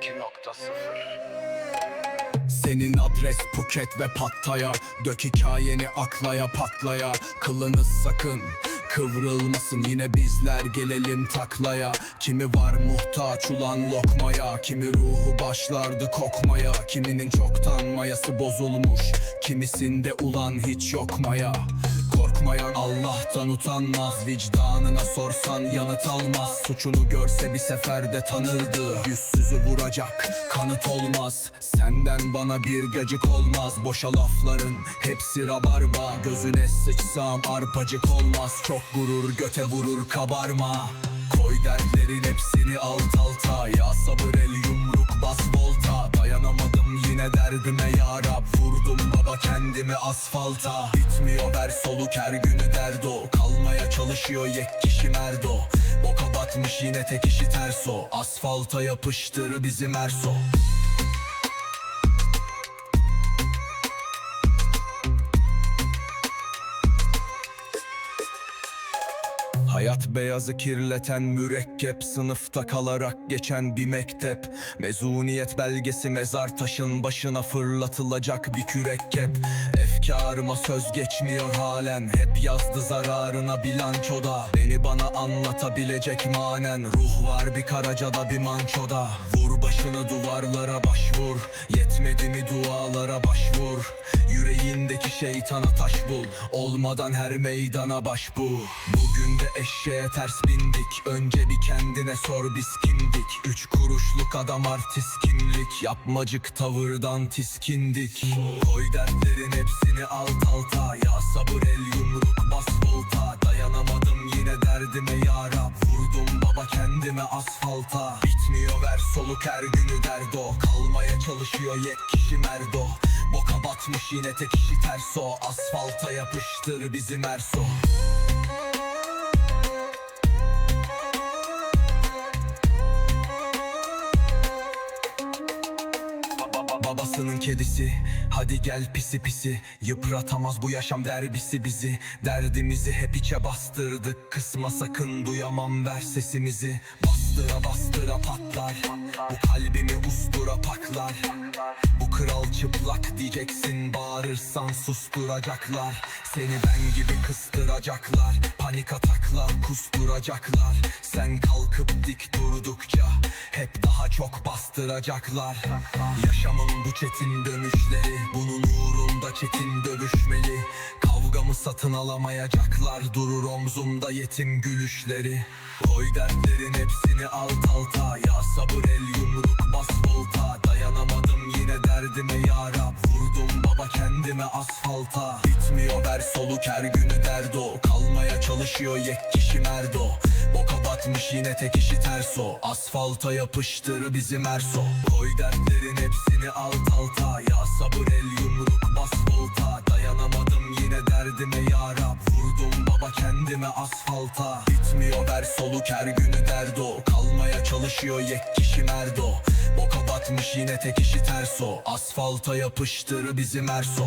2.0 Senin adres Phuket ve Pattaya Dök hikayeni aklaya patlaya. Kılınız sakın Kıvrılmasın yine bizler gelelim taklaya. Kimi var muhtaç ulan lokmaya Kimi ruhu başlardı kokmaya. Kiminin çoktan mayası bozulmuş Kimisinde ulan hiç yok maya Korkmayan Allah'tan utanmaz Vicdanına sorsan yanıt almaz. Suçunu görse bir seferde tanırdı Yüzsüzü vuracak kanıt olmaz. Senden bana bir gacık olmaz Boşa lafların hepsi rabarba. Gözüne sıçsam arpacık olmaz Çok gurur göte vurur kabarma. Koy dertlerin hepsini alt alta Ya sabır el yumruk bas volta Dayanamadım yine derdime baba kendimi asfalta Bitmiyor ver soluk her günü derdo. Kalmaya çalışıyor yek kişi merdo. Boka batmış yine tek işi terso. Asfalta yapıştır bizim erso Hayat beyazı kirleten mürekkep Sınıfta kalarak geçen bir mektep. Mezuniyet belgesi mezar taşın başına fırlatılacak bir kürekkep. Efkarıma söz geçmiyor halen Hep yazdı zararına bilançoda. Beni bana anlatabilecek manen Ruh var bir karacada bir mançoda. Vur başını duvarlara başvur. Yetmedi mi dualara başvur. Yüreğindeki şeytana taş bul. Olmadan her meydana baş bu. Bugün de eşeğe ters bindik. Önce bir kendine sor biz kimdik? Üç kuruşluk adam artist kimlik Yapmacık tavırdan tiskindik. Koy dertlerin hepsini alt alta. Ya sabır el yumruk bas volta. Dayanamadım yine derdime yarab Vurdum baba kendime asfalta. Bitmiyor ver soluk her günü derdo. Kalmaya çalışıyor yet kişi merdo Batmış yine tek işi terso. Asfalta yapıştır bizim erso. Babasının kedisi. Hadi gel pisi pisi. Yıpratamaz bu yaşam derbisi bizi. Derdimizi hep içe bastırdık. Kısma sakın duyamam ver sesimizi. Bastıra bastıra patlar. Bu kalbimi ustura paklar. Bu kral çıplak diyeceksin Bağırırsan susturacaklar. Seni ben gibi kıstıracaklar Panik ataklar kusturacaklar. Sen kalkıp dik durdukça Hep daha çok bastıracaklar. Yaşamın bu çetin dönüşleri Bunun uğrunda çetin dövüşmeli Kavgamı satın alamayacaklar Durur omzumda yetim gülüşleri. Koy dertlerin hepsini alt alta Ya sabır el yumruk bas volta. Dayanamadım yine derdime yarab Vurdum baba kendime asfalta. Bitmiyor ver soluk her günü derdo Kalmaya çalışıyor yek kişi merdo. Boka batmış yine tek işi terso. Asfalta yapıştır bizim erso. Koy dertlerin hepsini alt alta. Ya sabır el yumruk bas volta. Dayanamadım yine derdime yarab Vurdum baba kendime asfalta. Bitmiyor ver soluk her günü derdo Kalmaya çalışıyor yek kişi merdo. Boka batmış yine tek işi terso. Asfalta yapıştır bizim erso